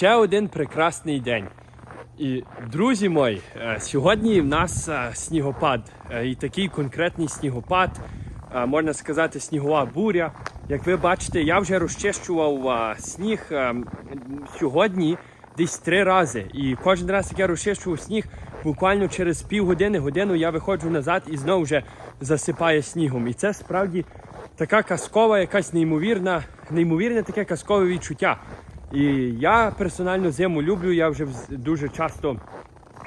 ще один прекрасний день. І друзі мої, е, сьогодні в нас е, снігопад. Е, І такий конкретний снігопад, можна сказати, снігова буря. Як ви бачите, я вже розчищував сніг сьогодні десь три рази. І кожен раз, як я розчищував сніг, буквально через півгодини, годину я виходжу назад і знову вже засипає снігом. І це справді така казкова, якась неймовірна, неймовірне таке казкове відчуття. І я персонально зиму люблю, я вже дуже часто,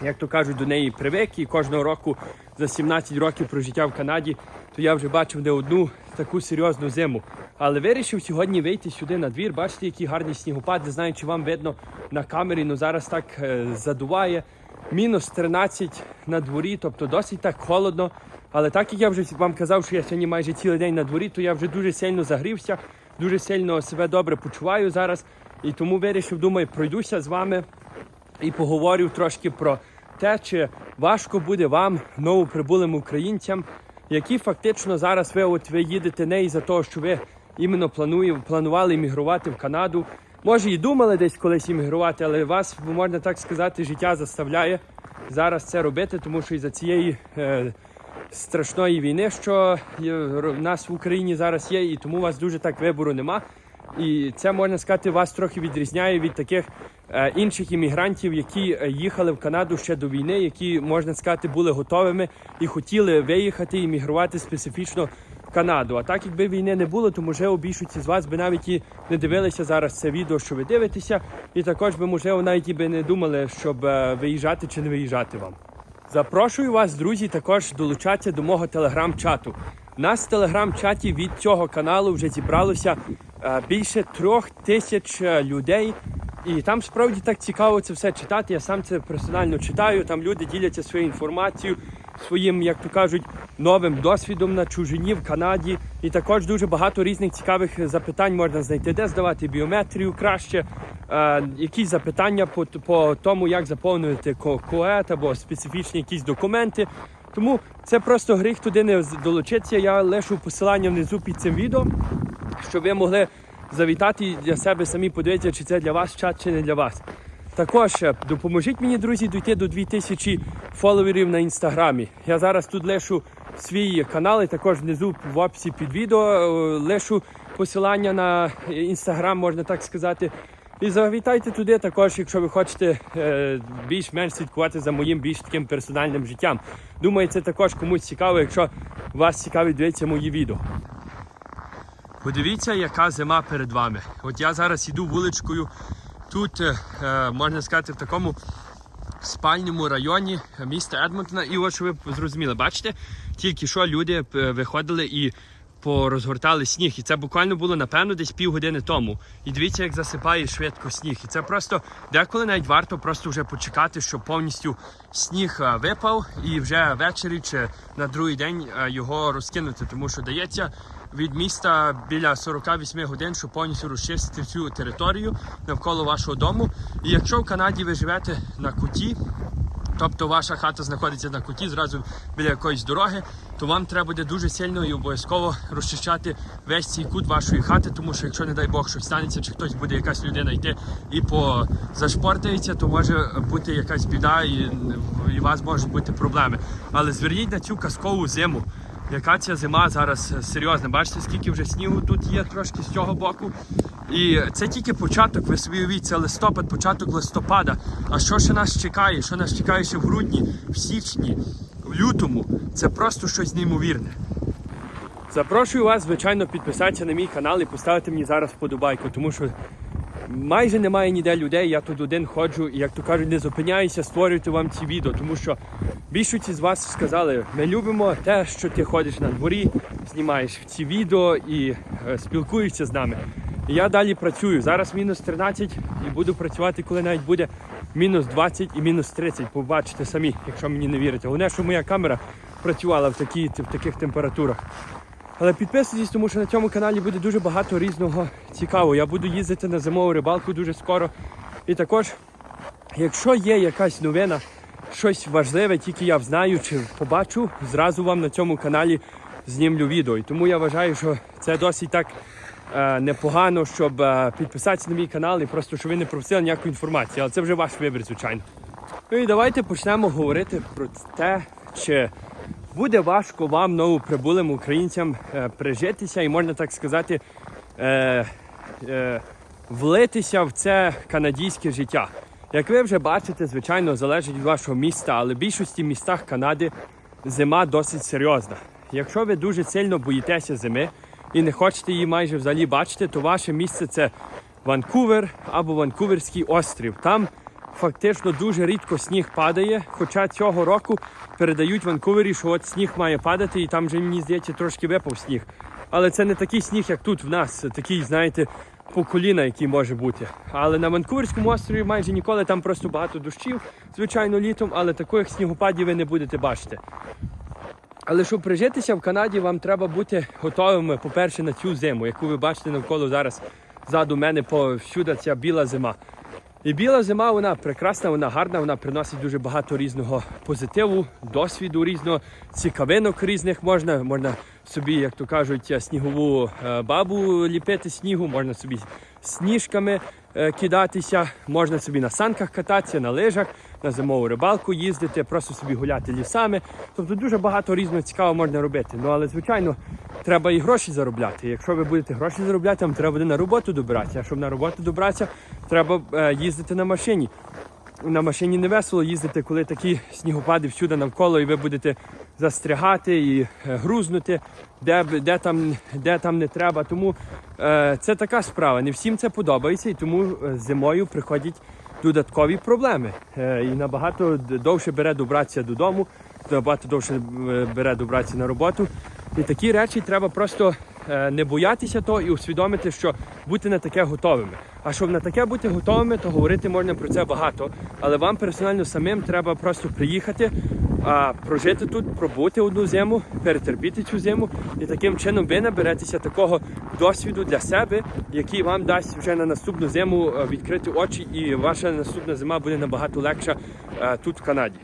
як то кажуть, до неї привик. І кожного року за 17 років прожиття в Канаді, то я вже бачив не одну таку серйозну зиму. Але вирішив сьогодні вийти сюди на двір. Бачите, який гарний снігопад. Не знаю, чи вам видно на камері, але зараз так е, задуває. Мінус 13 на дворі, тобто досить так холодно. Але так як я вже вам казав, що я сьогодні майже цілий день на дворі, то я вже дуже сильно загрівся, дуже сильно себе добре почуваю зараз. І тому вирішив, думаю, пройдуся з вами і поговорю трошки про те, чи важко буде вам, новоприбулим українцям, які фактично зараз ви от ви їдете не із-за того, що ви іменно планує, планували іммігрувати в Канаду. Може і думали десь колись іммігрувати, але вас, можна так сказати, життя заставляє зараз це робити, тому що із-за цієї е, страшної війни, що в нас в Україні зараз є, і тому у вас дуже так вибору нема. І це можна сказати, вас трохи відрізняє від таких е, інших іммігрантів, які е, їхали в Канаду ще до війни, які можна сказати були готовими і хотіли виїхати і мігрувати специфічно в Канаду. А так якби війни не було, то можливо більшість з вас би навіть і не дивилися зараз це відео, що ви дивитеся, і також би можливо навіть і би не думали, щоб е, виїжджати чи не виїжджати вам. Запрошую вас, друзі, також долучатися до мого телеграм-чату. Нас в телеграм-чаті від цього каналу вже зібралося е, більше трьох тисяч е, людей. І там справді так цікаво це все читати. Я сам це персонально читаю. Там люди діляться своєю інформацією, своїм, як то кажуть, новим досвідом на чужині в Канаді. І також дуже багато різних цікавих запитань можна знайти, де здавати біометрію краще, е, якісь запитання по, по тому, як заповнювати ко- коет або специфічні якісь документи. Тому це просто гріх туди не долучитися. Я лишу посилання внизу під цим відео, щоб ви могли завітати для себе самі подивитися, чи це для вас чат, чи не для вас. Також е, допоможіть мені, друзі, дійти до 2000 фоловерів на інстаграмі. Я зараз тут лишу свій канал і також внизу в описі під відео е, лишу посилання на інстаграм, можна так сказати. І завітайте туди також, якщо ви хочете е, більш-менш слідкувати за моїм більш таким персональним життям. Думаю, це також комусь цікаво, якщо вас цікавить дивитися мої відео. Подивіться, яка зима перед вами. От я зараз іду вуличкою. Тут, е, е, можна сказати, в такому спальному районі міста Едмонтона. І от що ви зрозуміли, бачите, тільки що люди е, виходили і порозгортали сніг. І це буквально було, напевно, десь півгодини тому. І дивіться, як засипає швидко сніг. І це просто деколи навіть варто просто вже почекати, щоб повністю сніг е, випав і вже ввечері чи на другий день е, його розкинути, тому що дається від міста біля 48 годин, щоб повністю розчистити всю територію навколо вашого дому. І якщо в Канаді ви живете на куті, тобто ваша хата знаходиться на куті зразу біля якоїсь дороги, то вам треба буде дуже сильно і обов'язково розчищати весь цей кут вашої хати, тому що якщо, не дай Бог, щось станеться, чи хтось буде якась людина йти і по зашпортається, то може бути якась біда і, і у вас можуть бути проблеми. Але зверніть на цю казкову зиму. Яка ця зима зараз серйозна? Бачите, скільки вже снігу тут є трошки з цього боку. І це тільки початок, ви собі уявіть, це листопад, початок листопада. А що ще нас чекає? Що нас чекає ще в грудні, в січні, в лютому? Це просто щось неймовірне. Запрошую вас, звичайно, підписатися на мій канал і поставити мені зараз вподобайку, тому що майже немає ніде людей. Я тут один ходжу і, як то кажуть, не зупиняюся створювати вам ці відео, тому що більшість з вас сказали, ми любимо те, що ти ходиш на дворі, знімаєш ці відео і е, спілкуєшся з нами. Я далі працюю. Зараз мінус 13 і буду працювати, коли навіть буде мінус 20 і мінус 30. Побачите самі, якщо мені не вірите. Головне, що моя камера працювала в, такі, в таких температурах. Але підписуйтесь, тому що на цьому каналі буде дуже багато різного цікавого. Я буду їздити на зимову рибалку дуже скоро. І також, якщо є якась новина, щось важливе, тільки я знаю чи побачу, зразу вам на цьому каналі знімлю відео. І тому я вважаю, що це досить так непогано, щоб е, підписатися на мій канал і просто щоб ви не пропустили ніяку інформацію. Але це вже ваш вибір, звичайно. Ну і давайте почнемо говорити про те, чи буде важко вам новоприбулим українцям е, прижитися і можна так сказати. Е, е, влитися в це канадське життя. Як ви вже бачите, звичайно, залежить від вашого міста, але в більшості містах Канади зима досить серйозна. Якщо ви дуже сильно боїтеся зими і не хочете її майже взагалі бачити, то ваше місце це Ванкувер або Ванкуверський острів. Там фактично дуже рідко сніг падає. Хоча цього року передають Ванкувері, що от сніг має падати, і там вже мені здається трошки випав сніг. Але це не такий сніг, як тут в нас, такий, знаєте, по коліна, який може бути. Але на Ванкуверському острові майже ніколи там просто багато дощів, звичайно, літом, але таких снігопадів ви не будете бачити. Але щоб прижитися в Канаді, вам треба бути готовими, по-перше, на цю зиму, яку ви бачите навколо зараз ззаду мене повсюди ця біла зима. І біла зима, вона прекрасна, вона гарна, вона приносить дуже багато різного позитиву, досвіду різного, цікавинок різних можна. Можна собі, як то кажуть, снігову е, бабу ліпити снігу, можна собі сніжками е, кидатися, можна собі на санках кататися, на лижах, на зимову рибалку їздити, просто собі гуляти лісами. Тобто дуже багато різного цікавого можна робити. Ну але звичайно, треба і гроші заробляти. Якщо ви будете гроші заробляти, вам треба буде на роботу добиратися. А щоб на роботу добратися, треба е, їздити на машині. На машині не весело їздити, коли такі снігопади всюди навколо, і ви будете застрягати і е, грузнути, де, де, там, де там не треба. Тому е, це така справа. Не всім це подобається, і тому е, зимою приходять додаткові проблеми. Е, і набагато довше бере добратися додому, набагато довше е, бере добратися на роботу. І такі речі треба просто не боятися того і усвідомити, що бути на таке готовими. А щоб на таке бути готовими, то говорити можна про це багато. Але вам персонально самим треба просто приїхати, а, прожити тут, пробути одну зиму, перетерпіти цю зиму, і таким чином ви наберетеся такого досвіду для себе, який вам дасть вже на наступну зиму е, відкрити очі, і ваша наступна зима буде набагато легша е, тут в Канаді.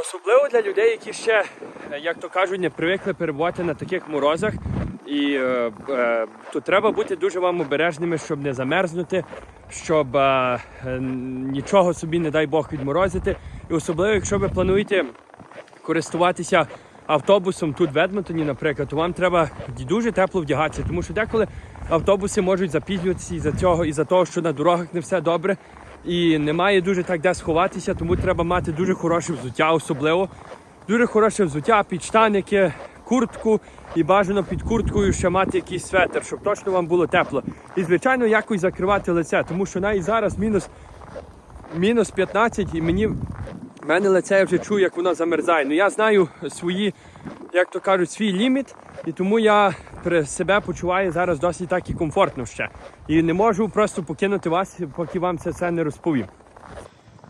Особливо для людей, які ще, е, як то кажуть, не привикли перебувати на таких морозах. І е, е, то треба бути дуже вам обережними, щоб не замерзнути, щоб е, е, нічого собі, не дай Бог, відморозити. І особливо, якщо ви плануєте користуватися автобусом тут в Едмонтоні, наприклад, то вам треба дуже тепло вдягатися, тому що деколи автобуси можуть запізнюватися із-за цього, із-за того, що на дорогах не все добре. І немає дуже так де сховатися, тому треба мати дуже хороше взуття, особливо. Дуже хороше взуття, підштаники, куртку і бажано під курткою ще мати якийсь светр, щоб точно вам було тепло. І, звичайно, якось закривати лице, тому що навіть зараз мінус, мінус 15 і мені мене лице я вже чую, як воно замерзає. Ну я знаю свої, як то кажуть, свій ліміт, і тому я себе почуваю зараз досить так і комфортно ще. І не можу просто покинути вас, поки вам це все не розповім.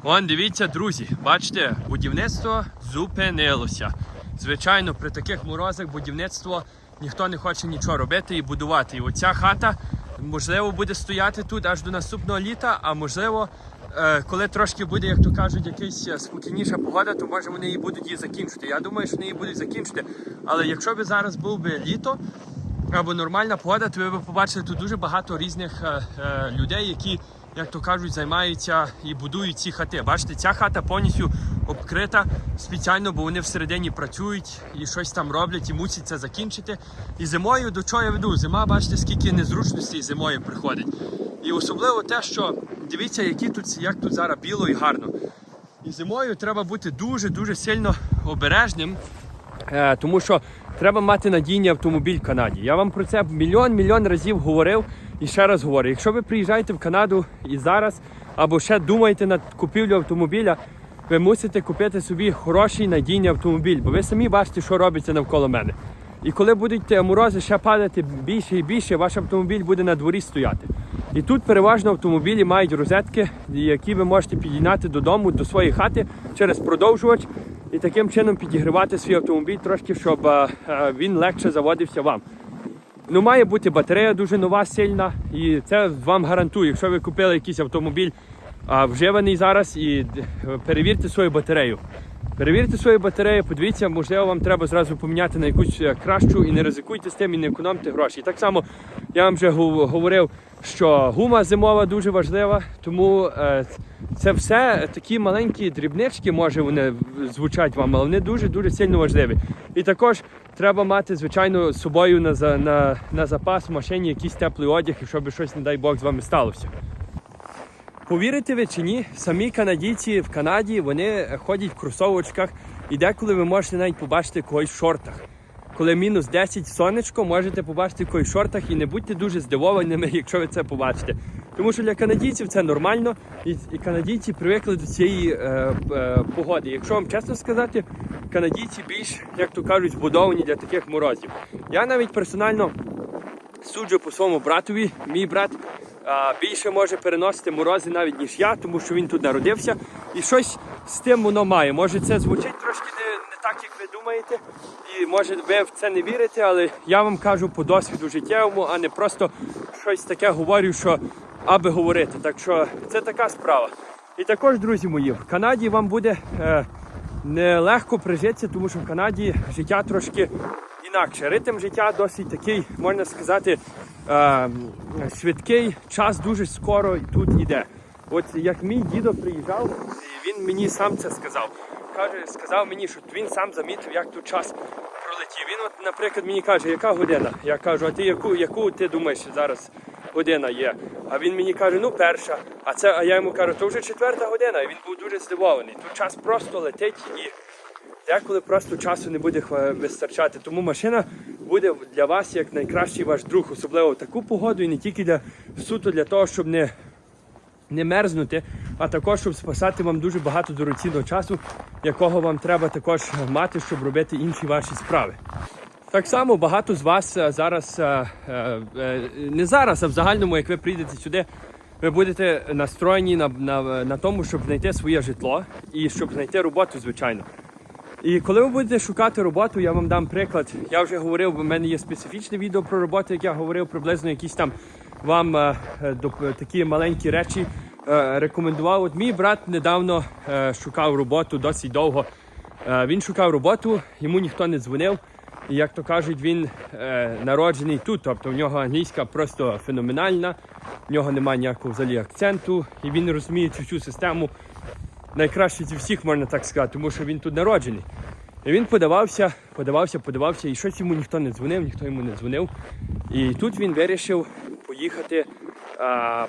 Вон, дивіться, друзі, бачите, будівництво зупинилося. Звичайно, при таких морозах будівництво ніхто не хоче нічого робити і будувати. І оця хата можливо буде стояти тут аж до наступного літа, а можливо, е, коли трошки буде, як то кажуть, якась е, спокійніша погода, то може вони її будуть її закінчити. Я думаю, що вони її будуть закінчити. Але якщо б зараз був би літо, або нормальна погода, то ви б побачили тут дуже багато різних е, е, людей, які, як то кажуть, займаються і будують ці хати. Бачите, ця хата повністю обкрита спеціально, бо вони всередині працюють і щось там роблять і мусять це закінчити. І зимою до чого я веду? Зима, бачите, скільки незручностей зимою приходить. І особливо те, що дивіться, які тут, як тут зараз біло і гарно. І зимою треба бути дуже-дуже сильно обережним, Е, тому що треба мати надійний автомобіль в Канаді. Я вам про це мільйон-мільйон разів говорив і ще раз говорю. Якщо ви приїжджаєте в Канаду і зараз, або ще думаєте над купівлю автомобіля, ви мусите купити собі хороший надійний автомобіль, бо ви самі бачите, що робиться навколо мене. І коли будуть морози ще падати більше і більше, ваш автомобіль буде на дворі стояти. І тут переважно автомобілі мають розетки, які ви можете підігнати додому, до своєї хати через продовжувач і таким чином підігрівати свій автомобіль трошки, щоб е, е, він легше заводився вам. Ну, має бути батарея дуже нова, сильна, і це вам гарантую. Якщо ви купили якийсь автомобіль вживаний зараз, і перевірте свою батарею. Перевірте свої батареї, подивіться, можливо, вам треба зразу поміняти на якусь е, кращу і не ризикуйте з тим і не економте гроші. І так само я вам вже говорив, що гума зимова дуже важлива, тому е, це все такі маленькі дрібнички, може вони звучать вам, але вони дуже-дуже сильно важливі. І також треба мати, звичайно, з собою на, на, на запас в машині якийсь теплий одяг, щоб щось, не дай Бог, з вами сталося. Повірите ви чи ні, самі канадійці в Канаді вони ходять в кросовочках і деколи ви можете навіть побачити когось в шортах. Коли мінус 10 сонечко, можете побачити в шортах і не будьте дуже здивованими, якщо ви це побачите. Тому що для канадійців це нормально, і, і канадійці привикли до цієї е, е, погоди. Якщо вам чесно сказати, канадійці більш, як то кажуть, збудовані для таких морозів. Я навіть персонально суджу по своєму братові. Мій брат більше може переносити морози навіть ніж я, тому що він тут народився. І щось з тим воно має. Може це звучить трошки не, не так, як думаєте, і може ви в це не вірите, але я вам кажу по досвіду життєвому, а не просто щось таке говорю, що аби говорити. Так що це така справа. І також, друзі мої, в Канаді вам буде е, нелегко прижитися, тому що в Канаді життя трошки інакше. Ритм життя досить такий, можна сказати, е, швидкий. Час дуже скоро тут йде. От як мій дідо приїжджав, він мені сам це сказав. Каже, сказав мені, що він сам замітив, як тут час пролетів. Він, от, наприклад, мені каже, яка година? Я кажу, а ти яку, яку ти думаєш зараз година є? А він мені каже, ну перша. А це, а я йому кажу, то вже четверта година. І він був дуже здивований. Тут час просто летить і деколи просто часу не буде вистачати. Тому машина буде для вас як найкращий ваш друг, особливо в таку погоду, і не тільки для суто для того, щоб не, не мерзнути, а також щоб спасати вам дуже багато дорогоцінного часу, якого вам треба також мати, щоб робити інші ваші справи. Так само багато з вас е, зараз, е, е, не зараз, а в загальному, як ви прийдете сюди, ви будете настроєні на, на, на тому, щоб знайти своє житло і щоб знайти роботу, звичайно. І коли ви будете шукати роботу, я вам дам приклад. Я вже говорив, в мене є специфічне відео про роботу, як я говорив, приблизно якісь там вам такі маленькі речі рекомендував. От мій брат недавно е, шукав роботу досить довго. Е, він шукав роботу, йому ніхто не дзвонив. І як то кажуть, він е, народжений тут, тобто в нього англійська просто феноменальна, в нього немає ніякого взагалі акценту, і він розуміє цю всю систему найкраще зі всіх, можна так сказати, тому що він тут народжений. І він подавався, подавався, подавався, і щось йому ніхто не дзвонив, ніхто йому не дзвонив. І тут він вирішив поїхати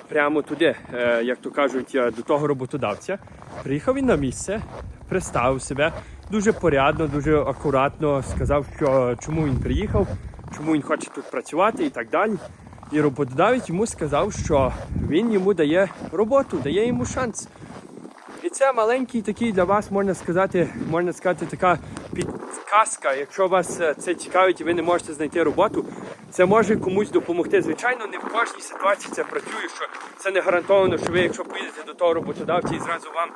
прямо туди, е, як то кажуть, е, до того роботодавця. Приїхав він на місце, представив себе дуже порядно, дуже акуратно, сказав, що чому він приїхав, чому він хоче тут працювати і так далі. І роботодавець йому сказав, що він йому дає роботу, дає йому шанс. І це маленький такий для вас, можна сказати, можна сказати, така підказка. Якщо вас е, це цікавить і ви не можете знайти роботу, це може комусь допомогти. Звичайно, не в кожній ситуації це працює, що це не гарантовано, що ви, якщо поїдете до того роботодавця і зразу вам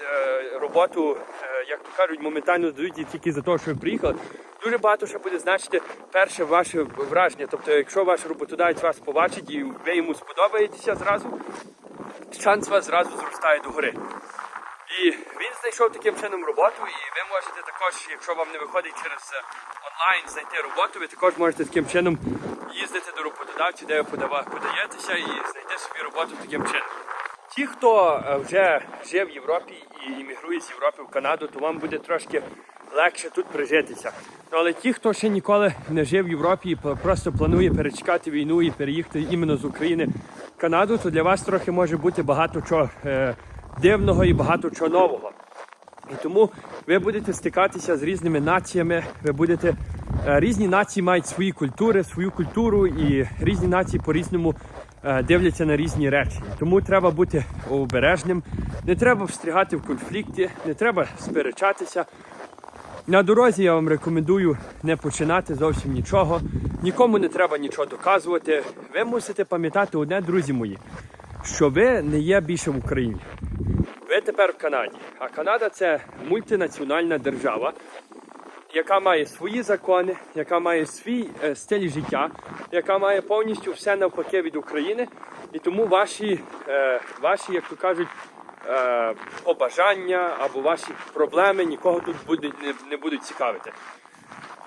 е, роботу, е, як то кажуть, моментально дадуть і тільки за те, що ви приїхали. Дуже багато що буде значити перше ваше враження. Тобто, якщо ваш роботодавець вас побачить і ви йому сподобаєтеся зразу, шанс вас зразу зростає догори. І він знайшов таким чином роботу, і ви можете також, якщо вам не виходить через е, онлайн знайти роботу, ви також можете таким чином їздити до роботодавців, де ви подаєтеся і знайти собі роботу таким чином. Ті, хто е, вже жив в Європі і іммігрує з Європи в Канаду, то вам буде трошки легше тут прижитися. Але ті, хто ще ніколи не жив в Європі і просто планує перечекати війну і переїхати іменно з України в Канаду, то для вас трохи може бути багато чого е, дивного і багато чого нового. І тому ви будете стикатися з різними націями. Ви будете е, різні нації мають свої культури, свою культуру, і різні нації по-різному е, дивляться на різні речі. Тому треба бути обережним, не треба встрягати в конфлікті, не треба сперечатися. На дорозі я вам рекомендую не починати зовсім нічого. Нікому не треба нічого доказувати. Ви мусите пам'ятати одне, друзі мої, що ви не є більше в Україні. Тепер в Канаді. А Канада це мультинаціональна держава, яка має свої закони, яка має свій е, стиль життя, яка має повністю все навпаки від України. І тому ваші, е, ваші як то кажуть, е, побажання або ваші проблеми нікого тут буде, не, не будуть цікавити.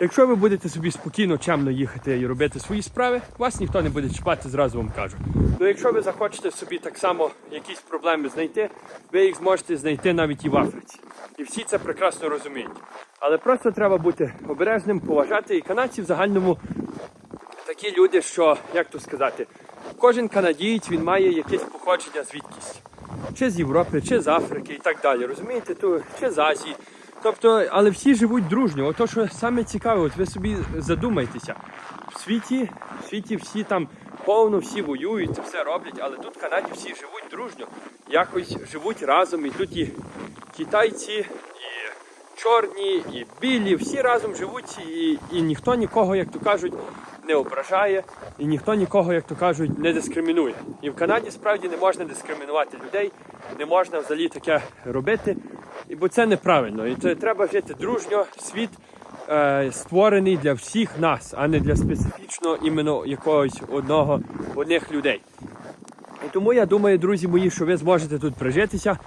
Якщо ви будете собі спокійно, чемно їхати і робити свої справи, вас ніхто не буде чіпати, зразу вам кажу. Ну якщо ви захочете собі так само якісь проблеми знайти, ви їх зможете знайти навіть і в Африці. І всі це прекрасно розуміють. Але просто треба бути обережним, поважати і канадці в загальному такі люди, що як то сказати, кожен канадієць він має якесь походження звідкись. Чи з Європи, чи з Африки і так далі. Розумієте, то чи з Азії. Тобто, але всі живуть дружньо. Ото що саме цікаве, от ви собі задумайтеся. В світі, в світі всі там повно, всі воюють, це все роблять, але тут в Канаді всі живуть дружньо, якось живуть разом. І тут і китайці, і чорні, і білі, всі разом живуть, і, і ніхто нікого, як то кажуть, не ображає, і ніхто нікого, як то кажуть, не дискримінує. І в Канаді справді не можна дискримінувати людей, не можна взагалі таке робити, бо це неправильно. І це треба жити дружньо, світ е, створений для всіх нас, а не для специфічно іменно якогось одного одних людей. І тому я думаю, друзі мої, що ви зможете тут прижитися.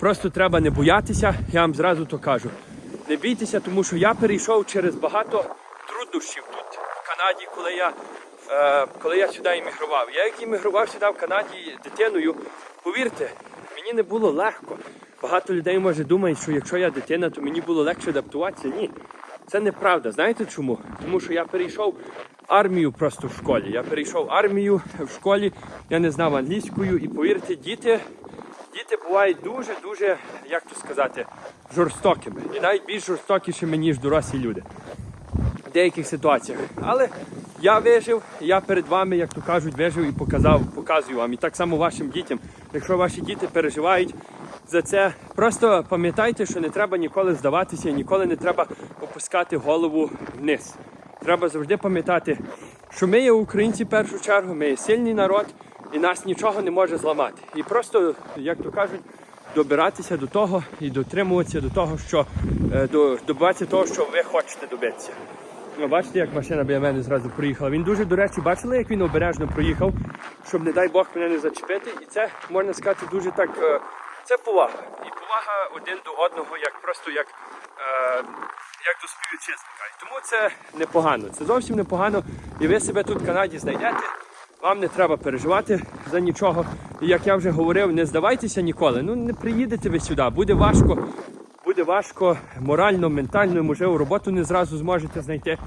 Просто треба не боятися, я вам зразу то кажу. Не бійтеся, тому що я перейшов через багато труднощів тут, в Канаді, коли я, е, коли я сюди іммігрував. Я як іммігрував сюди в Канаді дитиною, повірте, мені не було легко. Багато людей може думають, що якщо я дитина, то мені було легше адаптуватися. Ні, це неправда. Знаєте чому? Тому що я перейшов армію просто в школі. Я перейшов армію в школі, я не знав англійською, і повірте, діти, діти бувають дуже-дуже, як то сказати, жорстокими. І навіть більш жорстокішими, ніж дорослі люди деяких ситуаціях. Але я вижив, я перед вами, як то кажуть, вижив і показав, показую вам. І так само вашим дітям. Якщо ваші діти переживають за це, просто пам'ятайте, що не треба ніколи здаватися і ніколи не треба опускати голову вниз. Треба завжди пам'ятати, що ми є українці в першу чергу, ми є сильний народ, і нас нічого не може зламати. І просто, як то кажуть, добиратися до того і дотримуватися до того, що е, до, добиватися того, що ви хочете добитися. Ну, бачите, як машина біля мене зразу проїхала. Він дуже, до речі, бачили, як він обережно проїхав, щоб, не дай Бог, мене не зачепити. І це, можна сказати, дуже так. е, Це повага. І повага один до одного, як просто як, е, як до співвітчизника. І тому це непогано. Це зовсім непогано. І ви себе тут в Канаді знайдете. Вам не треба переживати за нічого. І як я вже говорив, не здавайтеся ніколи. Ну не приїдете ви сюди, буде важко. Буде важко морально, ментально, можливо, роботу не зразу зможете знайти.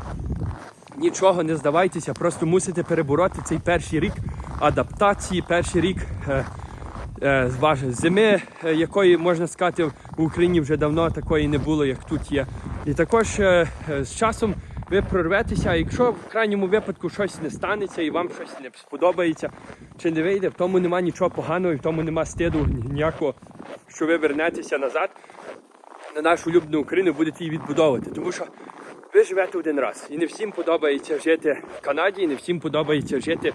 Нічого, не здавайтеся, просто мусите перебороти цей перший рік адаптації, перший рік е, е, зими, е, якої можна сказати в Україні вже давно такої не було, як тут є. І також е, е, з часом ви прорветеся, якщо в крайньому випадку щось не станеться і вам щось не сподобається чи не вийде, в тому нема нічого поганого і в тому нема стиду ніякого, що ви вернетеся назад на нашу улюблену Україну будете її відбудовувати. Тому що ви живете один раз. І не всім подобається жити в Канаді, і не всім подобається жити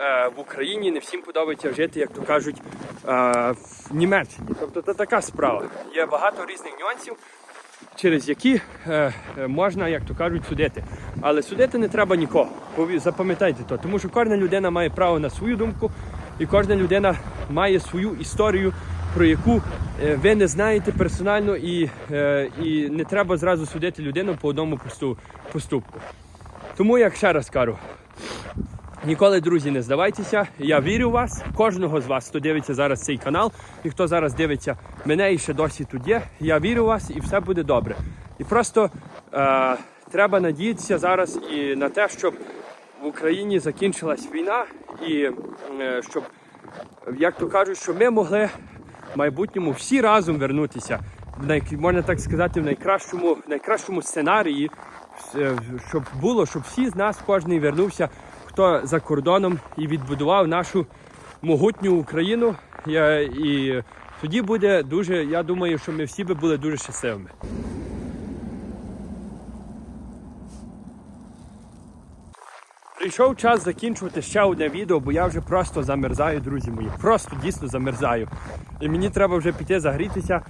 е, в Україні, не всім подобається жити, як то кажуть, е, в Німеччині. Тобто це така справа. Є багато різних нюансів, через які е, е, можна, як то кажуть, судити. Але судити не треба нікого. Запам'ятайте то, тому що кожна людина має право на свою думку, і кожна людина має свою історію, про яку е, ви не знаєте персонально, і, е, і не треба зразу судити людину по одному посту- поступку. Тому, як ще раз кажу, Ніколи, друзі, не здавайтеся. Я вірю в вас, кожного з вас, хто дивиться зараз цей канал, і хто зараз дивиться мене і ще досі тут є. Я вірю в вас і все буде добре. І просто е, треба надіятися зараз і на те, щоб в Україні закінчилась війна, і е, щоб, як то кажуть, щоб ми могли майбутньому всі разом вернутися, можна так сказати, в найкращому, найкращому сценарії, е, щоб було, щоб всі з нас кожен вернувся хто за кордоном і відбудував нашу могутню Україну. І тоді буде дуже, я думаю, що ми всі би були дуже щасливими. Прийшов час закінчувати ще одне відео, бо я вже просто замерзаю, друзі мої. Просто дійсно замерзаю. І мені треба вже піти загрітися,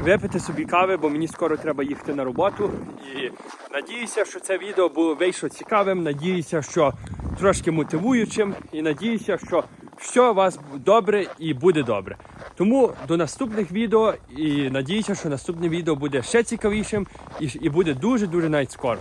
випити собі кави, бо мені скоро треба їхати на роботу. І надіюся, що це відео було вийшло цікавим. Надіюся, що трошки мотивуючим, і надіюся, що все у вас добре і буде добре. Тому до наступних відео і надіюся, що наступне відео буде ще цікавішим і, і буде дуже-дуже навіть скоро.